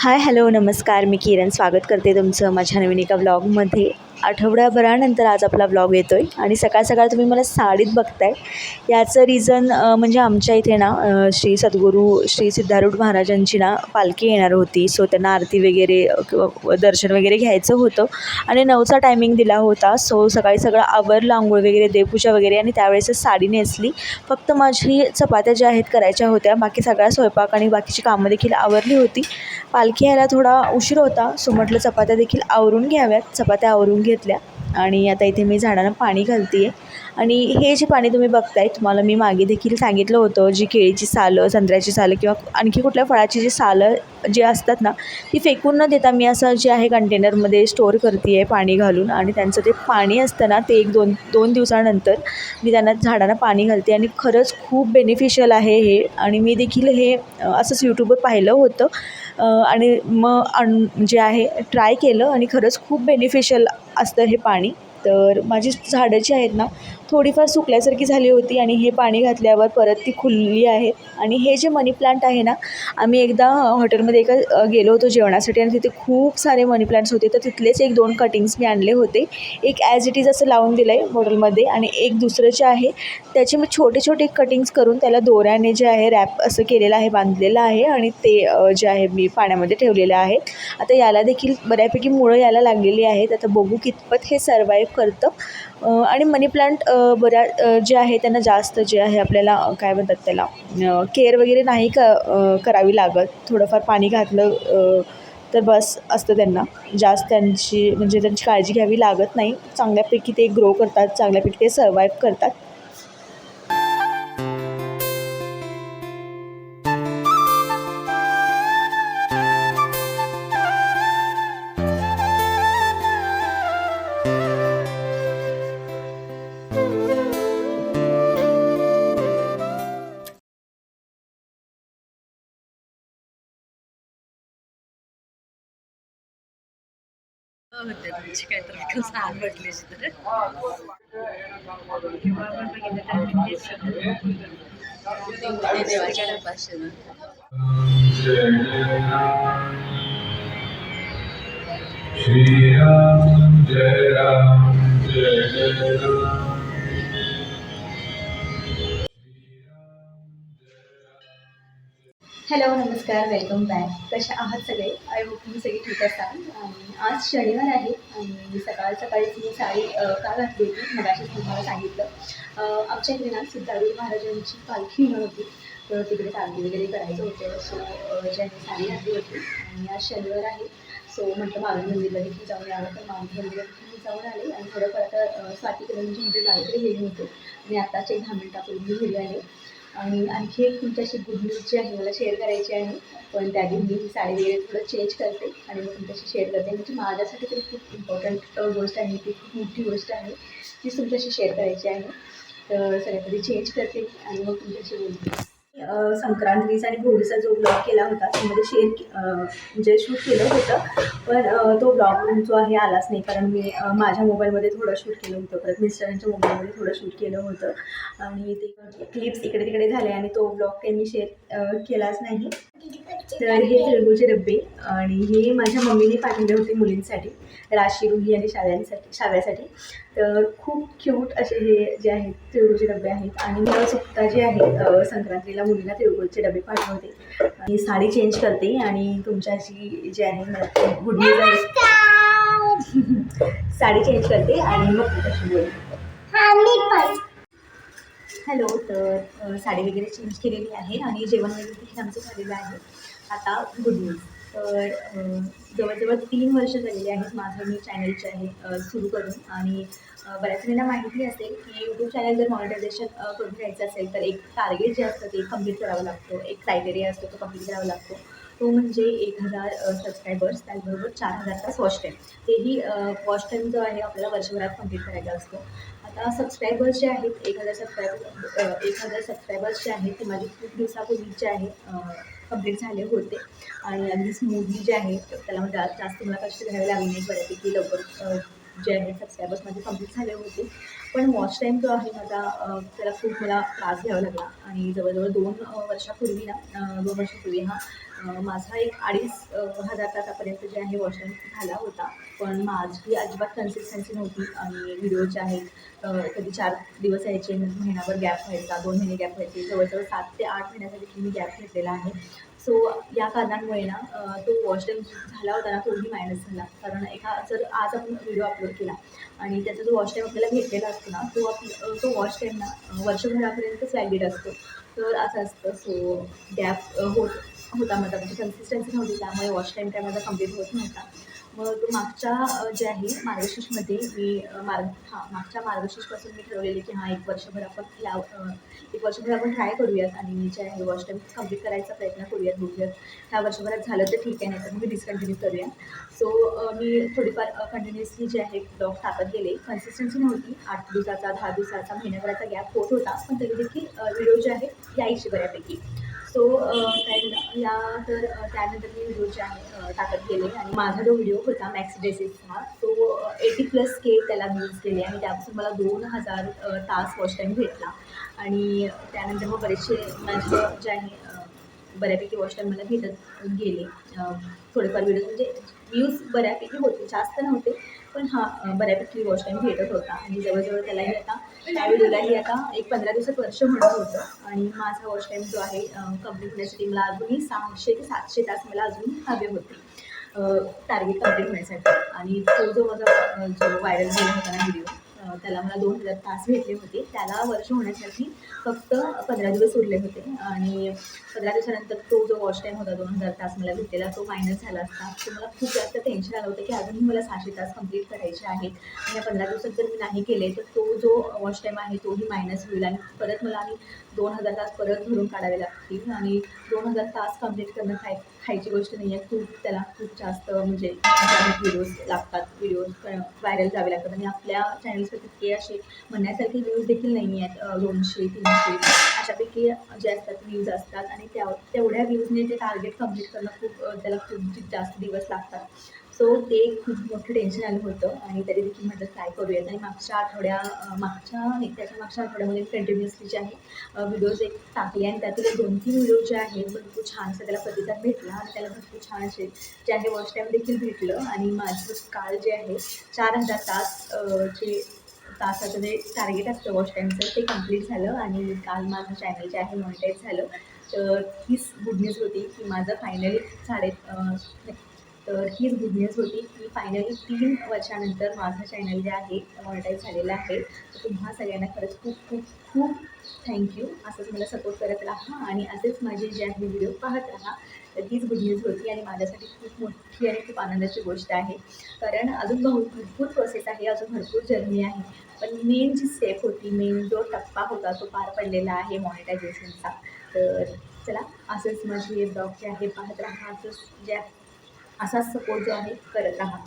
Hi hello नमस्कार. मी किरण. स्वागत करते तुमचं माझ्या नवीन एका ब्लॉगमध्ये आठवड्याभरानंतर आज आपला ब्लॉग येतो आहे आणि सकाळ सकाळ तुम्ही मला साडीत बघताय. याचं रिझन म्हणजे आमच्या इथे ना श्री सद्गुरू श्री सिद्धारूढ महाराजांची ना पालखी येणार होती. सो त्यांना आरती वगैरे दर्शन वगैरे घ्यायचं होतं. आणि नऊचा टायमिंग दिला होता. सो सकाळी सगळं आवरलं आंघोळ वगैरे देवपूजा वगैरे आणि त्यावेळेसच साडी नेसली. फक्त माझी चपात्या ज्या आहेत करायच्या होत्या. बाकी सगळा स्वयंपाक आणि बाकीची कामं देखील आवरली होती. पालखी यायला थोडा उशीर होता. सो म्हटलं चपात्या देखील आवरून घ्याव्यात. चपात्या आवरून घेतल्या आणि आता इथे मी झाडांना पाणी घालते आहे आणि हे जे पाणी तुम्ही बघताय तुम्हाला मी मागे देखील सांगितलं होतं जी केळीची सालं संत्र्याची सालं किंवा आणखी कुठल्या फळाची जी सालं जी असतात ना ती फेकून न देता मी असं जे आहे कंटेनरमध्ये स्टोअर करते आहे पाणी घालून. आणि त्यांचं ते पाणी असतं ना ते एक दोन दोन दिवसानंतर मी त्यांना झाडांना पाणी घालते. आणि खरंच खूप बेनिफिशियल आहे हे. आणि मी देखील हे असंच यूट्यूबवर पाहिलं होतं. आणि मग अन जे आहे ट्राय केलं आणि खरंच खूप बेनिफिशल असतं हे पाणी. तर माझी झाडं जी आहेत ना थोडीफार सुकल्यासारखी झाली होती आणि हे पाणी घातल्यावर परत ती खुलली आहे. आणि हे जे मनी प्लांट आहे ना आम्ही एकदा हॉटेलमध्ये एका गेलो होतो जेवणासाठी आणि तिथे खूप सारे मनी प्लांट्स होते. तर तिथलेच एक दोन कटिंग्स मी आणले होते. एक ॲज इट इज असं लावून दिलं आहे बॉटलमध्ये आणि एक दुसरं जे आहे त्याचे मी छोटे छोटे कटिंग्स करून त्याला दोऱ्याने जे आहे रॅप असं केलेलं आहे बांधलेलं आहे आणि ते जे आहे मी पाण्यामध्ये ठेवलेलं आहे आता याला देखील बऱ्यापैकी मुळं यायला लागलेली आहेत. आता बघू कितपत हे सर्वाईव्ह करतं. आणि मनी प्लांट बऱ्या जे आहे त्यांना जास्त जे आहे आपल्याला काय म्हणतात त्याला केअर वगैरे नाही क करावी लागत. थोडंफार पाणी घातलं तर बस असतं त्यांना. जास्त त्यांची म्हणजे त्यांची काळजी घ्यावी लागत नाही. चांगल्यापैकी ते ग्रो करतात चांगल्यापैकी ते सर्वाईव्ह करतात. होते तुमची काय तर विकून छान म्हटलीस तर किंवा आपण बघितलं तर मी तेच करते. ते देवाच्या डब्बाशी Shri Ram Jai Ram Jai Jai hello नमस्कार वेलकम बॅक. कशा आहात सगळे? आय होप तुम्ही सगळे ठीक असाल. आणि आज शनिवार आहे आणि सकाळ सकाळीच मी साडी का घातली होती? मगाशीच तुम्हाला सांगितलं. आमच्या इकडे ना सिद्धारूढ महाराजांची पालखी म्हणून होती. तर तिकडे चालती वगैरे करायचं होतं. सो ज्यांनी साडी घातली होती. आणि आज शनिवार आहे. सो म्हटलं मारुती मंदिरला देखील जाऊन यावं. तर मारुती मंदिरला देखील मी जाऊन आले. आणि थोडंफार आता अ, स्वाती किरणची म्हणजे जायकडे गेले होते. आणि आताचे दहा मिनिटापूर्वी घरी आले. आणि आणखी एक तुमच्याशी गुड न्यूज जी आहे मला शेअर करायची आहे. पण त्याआधी मी ही साडी वगैरे थोडं चेंज करते आणि मग तुमच्याशी शेअर करते. म्हणजे माझ्यासाठी तरी खूप इम्पॉर्टंट गोष्ट आहे. ती खूप मोठी गोष्ट आहे तीच तुमच्याशी शेअर करायची आहे. तर सगळ्यात आधी चेंज करते आणि मग तुमच्याशी बोलते. संक्रांतीचा आणि भोळीचा जो ब्लॉग केला होता त्यामध्ये शेअर म्हणजे शूट केलं होतं. पण तो ब्लॉग जो आहे आलाच नाही. कारण मी माझ्या मोबाईलमध्ये थोडं शूट केलं होतं. परत मिस्टरांच्या मोबाईलमध्ये थोडं शूट केलं होतं. आणि ते क्लिप्स इकडे तिकडे झाले आणि तो ब्लॉग काही मी शेअर केलाच नाही. तर हे तेलगूचे डब्बे आणि हे माझ्या मम्मीने पाठवले होते मुलींसाठी राशी रुही आणि शाव्यांसाठी शाव्यासाठी तर खूप क्यूट असे हे जे आहेत तिळगुळचे डबे आहेत. आणि मला सुद्धा जे आहे संक्रांतीला मुलीला तिळगुळचे डबे पाठवते. आणि साडी चेंज करते आणि तुमच्याशी जे आहे गुड न्यूज साडी चेंज करते आणि मग तुमच्याशी बोलते. हॅलो तर साडी वगैरे चेंज केलेली आहे आणि जेवण वगैरे आमचं झालेलं आहे. आता गुड न्यूज तर जवळजवळ तीन वर्ष झालेली आहेत माझं मी चॅनल जे आहे सुरू करून. आणि बऱ्याच वेळेला माहिती असेल की यूट्यूब चॅनल जर मॉनिटायझेशन करून घ्यायचं असेल तर एक टार्गेट जे असतं ते कंप्लीट करावं लागतो. एक क्रायटेरिया असतो तो कंप्लीट करावा लागतो. तो म्हणजे एक हजार सबस्क्रायबर्स त्याचबरोबर चार हजार तास वॉच टाईम तेही वॉच टाईम जो आहे आपल्याला वर्षभरात कंप्लीट करायचा असतो. आता सबस्क्रायबर्स जे आहेत एक हजार सबस्क्रायबर एक हजार सबस्क्रायबर्स जे आहेत ते माझे खूप दिवसापूर्वी जे आहे कंप्लीट झाले होते. आणि अगदी स्मूथली जे आहे त्याला म्हणजे जास्त मला कष्ट घ्यावे लागले नाही बऱ्यापैकी लवकर जे आहे सबस्क्रायबर्स माझे कंप्लीट झाले होते. पण वॉच टाईम जो आहे माझा त्याला खूप मला त्रास घ्यावा लागला. आणि जवळजवळ दोन वर्षापूर्वी ना दोन वर्षापूर्वी हा माझा एक अडीच हजार तासापर्यंत जे आहे वॉशिंग झाला होता. पण माझी अजिबात कन्सिस्टन्सी नव्हती आणि व्हिडिओ जे आहेत कधी चार दिवस यायचे महिनाभर गॅप व्हायचा दोन महिने गॅप व्हायचे जवळजवळ सात ते आठ महिन्यासाठी मी गॅप घेतलेला आहे. सो या कारणांमुळे ना तो वॉच झाला होता ना तोही मायनस झाला. कारण एका जर आज आपण व्हिडिओ अपलोड केला आणि त्याचा जो वॉच टाईम आपल्याला घेतलेला असतो ना तो आप तो वॉश टाईम ना वर्षभरापर्यंतच व्हॅलिड असतो. तर असं असतं. सो गॅप होत होता माझा म्हणजे कन्सिस्टन्सी नव्हती त्यामुळे वॉश टाईम काय माझा कंप्लीट होत नव्हता. मग मागच्या जे आहे मार्गशीर्षमध्ये मी मार्ग हां मागच्या मार्गशीर्षपासून मी ठरवलेले की हां एक वर्षभर आपण लाव एक वर्षभर आपण ट्राय करूयात आणि मी जे आहे वॉच टाईम कंप्लीट करायचा प्रयत्न करूयात बघूयात. ह्या वर्षभरात झालं तर ठीक आहे नाही तर मग डिस्कंटिन्यू करूया सो मी थोडीफार कंटिन्युअसली जे आहे ब्लॉग टाकत गेले. कन्सिस्टन्सी नव्हती. आठ दिवसाचा दहा दिवसाचा महिन्याभराचा गॅप होत होता. पण तरी देखील व्हिडिओ जे आहे यायचे बऱ्यापैकी. सो त्या या तर त्यानंतर मी व्हिडिओ जे आहे टाकत गेले. आणि माझा जो व्हिडिओ होता मॅक्स डेसिसचा तो एटी प्लस के त्याला यूज केले आणि त्यापासून मला दोन हजार तास वॉच टाईम भेटला. आणि त्यानंतर मग बरेचसे माझे जे आहे बऱ्यापैकी वॉच टाईम मला भेटत गेले. थोडेफार व्हिडिओ म्हणजे व्ह्यूज बऱ्यापैकी होते जास्त नव्हते पण हां बऱ्यापैकी वॉच टाईम भेटत होता. आणि जवळजवळ त्यालाही आता त्या व्हिडिओलाही आता एक पंधरा दिवसात वर्ष म्हणत होतं. आणि माझा वॉच टाईम जो आहे कंप्लीट होण्यासाठी मला अजूनही सहाशे ते सातशे तास मला अजून हवे होते. टार्गेट कंप्लीट होण्यासाठी. आणि तो जो माझा जो व्हायरल झाला होता ना व्हिडिओ त्याला मला दोन हजार तास भेटले होते. त्याला वर्ष होण्यासाठी फक्त पंधरा दिवस उरले होते. आणि पंधरा दिवसानंतर तो जो वॉच टाईम होता दोन हजार तास मला भेटलेला तो मायनस झाला असता. तो मला खूप जास्त टेन्शन आलं होतं की अजूनही मला सहाशे तास कंप्लीट करायचे आहेत. आणि या पंधरा दिवसात जर मी नाही केले तर तो जो वॉच टाईम आहे तोही मायनस होईल. आणि परत मला आणि दोन हजार तास परत भरून काढावे लागतील. आणि दोन हजार तास कंप्लीट करणं काय खायची गोष्ट नाही आहे. खूप त्याला खूप जास्त म्हणजे व्हिडिओज लागतात. व्हिडिओज व्हायरल जावे लागतात. आणि आपल्या चॅनल्सवर तितके असे म्हणण्यासारखे व्ह्यूज देखील नाही आहेत. दोनशे तीनशे अशापैकी जे असतात व्ह्यूज असतात. आणि त्या तेवढ्या व्ह्यूजने ते टार्गेट कंप्लीट करणं खूप त्याला खूप जास्त दिवस लागतात. सो ते खूप मोठं टेन्शन आलं होतं आणि तरी देखील म्हटलं काय करूयात? आणि मागच्या आठवड्या मागच्या नाही त्याच्या मागच्या आठवड्यामध्ये कंटिन्युअसली जे आहे व्हिडिओज एक टाकले आणि त्यातील दोन तीन व्हिडिओ जे आहेत भरपूर छानसं त्याला प्रतिसाद भेटला आणि त्याला भरपूर छान असे जे आहे वॉच टाईम देखील भेटलं. आणि माझं काल जे आहे चार हजार तास जे तासाचं जे टार्गेट असतं वॉच टाईमचं ते कंप्लीट झालं आणि काल माझं चॅनल जे आहे मॉनिटाईज झालं. तर हीच गुड न्यूज होती की माझं फायनली साडे तर हीच गुड न्यूज होती की फायनली तीन वर्षानंतर माझं चॅनल जे आहे मॉनिटाईज झालेलं आहे. तर तुम्हा सगळ्यांना खरंच खूप खूप खूप थँक्यू असंच मला सपोर्ट करत राहा आणि असेच माझे जे आहे व्हिडिओ पाहत राहा. तर हीच गुड न्यूज होती आणि माझ्यासाठी खूप मोठी आणि खूप आनंदाची गोष्ट आहे. कारण अजून बहु भरपूर प्रोसेस आहे अजून भरपूर जर्नी आहे. पण मेन जी स्टेप होती मेन जो टप्पा होता तो पार पडलेला आहे मॉनिटायझेशनचा तर चला असंच माझे ब्लॉग जे आहे पाहत राहा. असंच जे असा सपोर्ट जो आहे करत राहा.